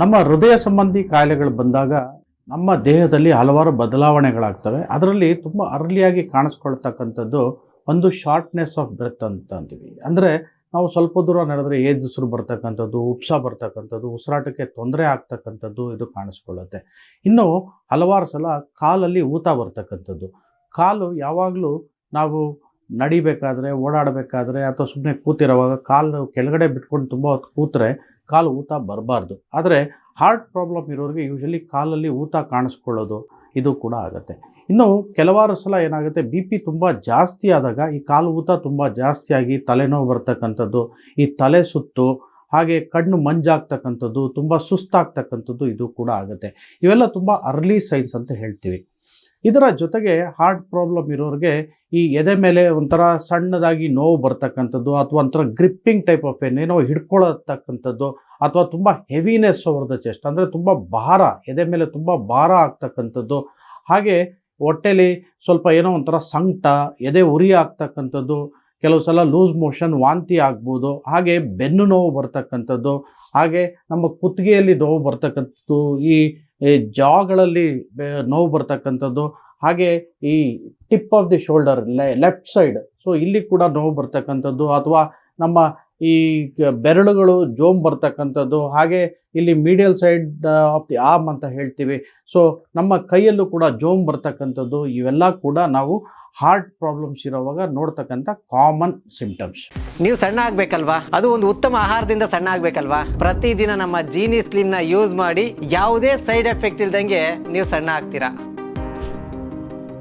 ನಮ್ಮ ಹೃದಯ ಸಂಬಂಧಿ ಕಾಯಿಲೆಗಳು ಬಂದಾಗ ನಮ್ಮ ದೇಹದಲ್ಲಿ ಹಲವಾರು ಬದಲಾವಣೆಗಳಾಗ್ತವೆ. ಅದರಲ್ಲಿ ತುಂಬ ಅರ್ಲಿಯಾಗಿ ಕಾಣಿಸ್ಕೊಳ್ತಕ್ಕಂಥದ್ದು ಒಂದು ಶಾರ್ಟ್ನೆಸ್ ಆಫ್ ಬ್ರೆತ್ ಅಂತ ಅಂತೀವಿ. ಅಂದರೆ ನಾವು ಸ್ವಲ್ಪ ದೂರ ನಡೆದ್ರೆ ಏಜಸ್ರು ಬರ್ತಕ್ಕಂಥದ್ದು, ಉಪ್ಸ ಬರ್ತಕ್ಕಂಥದ್ದು, ಉಸಿರಾಟಕ್ಕೆ ತೊಂದರೆ ಆಗ್ತಕ್ಕಂಥದ್ದು ಇದು ಕಾಣಿಸ್ಕೊಳ್ಳುತ್ತೆ. ಇನ್ನು ಹಲವಾರು ಸಲ ಕಾಲಲ್ಲಿ ಊತ ಬರ್ತಕ್ಕಂಥದ್ದು. ಕಾಲು ಯಾವಾಗಲೂ ನಾವು ನಡಿಬೇಕಾದ್ರೆ, ಓಡಾಡಬೇಕಾದ್ರೆ ಅಥವಾ ಸುಮ್ಮನೆ ಕೂತಿರೋವಾಗ ಕಾಲು ಕೆಳಗಡೆ ಬಿಟ್ಕೊಂಡು ತುಂಬ ಹೊತ್ತು ಕೂತ್ರೆ ಕಾಲು ಊತ ಬರಬಾರ್ದು. ಆದರೆ ಹಾರ್ಟ್ ಪ್ರಾಬ್ಲಮ್ ಇರೋರಿಗೆ ಯೂಶಲಿ ಕಾಲಲ್ಲಿ ಊತ ಕಾಣಿಸ್ಕೊಳ್ಳೋದು ಇದು ಕೂಡ ಆಗುತ್ತೆ. ಇನ್ನು ಕೆಲವಾರು ಸಲ ಏನಾಗುತ್ತೆ ಬಿ ಪಿ ತುಂಬ ಜಾಸ್ತಿ ಆದಾಗ ಈ ಕಾಲು ಊತ ತುಂಬ ಜಾಸ್ತಿಯಾಗಿ ತಲೆನೋವು ಬರ್ತಕ್ಕಂಥದ್ದು, ಈ ತಲೆ ಸುತ್ತು, ಹಾಗೆ ಕಣ್ಣು ಮಂಜಾಗ್ತಕ್ಕಂಥದ್ದು, ತುಂಬ ಸುಸ್ತಾಗ್ತಕ್ಕಂಥದ್ದು ಇದು ಕೂಡ ಆಗುತ್ತೆ. ಇವೆಲ್ಲ ತುಂಬ ಅರ್ಲಿ ಸೈನ್ಸ್ ಅಂತ ಹೇಳ್ತೀವಿ. ಇದರ ಜೊತೆಗೆ ಹಾರ್ಟ್ ಪ್ರಾಬ್ಲಮ್ ಇರೋರಿಗೆ ಈ ಎದೆ ಮೇಲೆ ಒಂಥರ ಸಣ್ಣದಾಗಿ ನೋವು ಬರ್ತಕ್ಕಂಥದ್ದು ಅಥವಾ ಒಂಥರ ಗ್ರಿಪ್ಪಿಂಗ್ ಟೈಪ್ ಆಫ್ ಪೇನ್ ಏನೋ ಹಿಡ್ಕೊಳ್ಳತಕ್ಕಂಥದ್ದು ಅಥವಾ ತುಂಬ ಹೆವಿನೆಸ್ ಓವರ್ ದ ಚೆಸ್ಟ್ ಅಂದರೆ ತುಂಬ ಭಾರ, ಎದೆ ಮೇಲೆ ತುಂಬ ಭಾರ ಆಗ್ತಕ್ಕಂಥದ್ದು. ಹಾಗೆ ಹೊಟ್ಟೆಲಿ ಸ್ವಲ್ಪ ಏನೋ ಒಂಥರ ಸಂಕಟ, ಎದೆ ಉರಿ ಆಗ್ತಕ್ಕಂಥದ್ದು, ಕೆಲವು ಸಲ ಲೂಸ್ ಮೋಷನ್ ವಾಂತಿ ಆಗ್ಬೋದು, ಹಾಗೆ ಬೆನ್ನು ನೋವು ಬರ್ತಕ್ಕಂಥದ್ದು, ಹಾಗೆ ನಮ್ಮ ಕುತ್ತಿಗೆಯಲ್ಲಿ ನೋವು ಬರ್ತಕ್ಕಂಥದ್ದು, ಈ ಈ ಜಾಗಳಲ್ಲಿ ನೋವು ಬರ್ತಕ್ಕಂಥದ್ದು, ಹಾಗೆ ಈ tip of the shoulder left side. So, ಇಲ್ಲಿ ಕೂಡ ನೋವು ಬರ್ತಕ್ಕಂಥದ್ದು, ಅಥವಾ ನಮ್ಮ ಈ ಬೆರಳುಗಳು ಜೋಮ್ ಬರ್ತಕ್ಕಂಥದ್ದು, ಹಾಗೆ ಇಲ್ಲಿ medial side of the arm ಅಂತ ಹೇಳ್ತೀವಿ. ಸೊ ನಮ್ಮ ಕೈಯಲ್ಲೂ ಕೂಡ ಜೋಮ್ ಬರ್ತಕ್ಕಂಥದ್ದು, ಇವೆಲ್ಲ ಕೂಡ ನಾವು ಹಾರ್ಟ್ ಪ್ರಾಬ್ಲಮ್ಸ್ ಇರೋವಾಗ ನೋಡ್ತಕ್ಕಂಥ ಕಾಮನ್ ಸಿಂಪ್ಟಮ್ಸ್ ನೀವು ಸಣ್ಣ ಆಗ್ಬೇಕಲ್ವಾ? ಅದು ಒಂದು ಉತ್ತಮ ಆಹಾರದಿಂದ ಸಣ್ಣ ಆಗ್ಬೇಕಲ್ವಾ? ಪ್ರತಿದಿನ ನಮ್ಮ ಜೀನಿ ಸ್ಲಿಮ್ನ ಯೂಸ್ ಮಾಡಿ ಯಾವುದೇ ಸೈಡ್ ಎಫೆಕ್ಟ್ ಇಲ್ದಂಗೆ ನೀವು ಸಣ್ಣ ಆಗ್ತೀರಾ?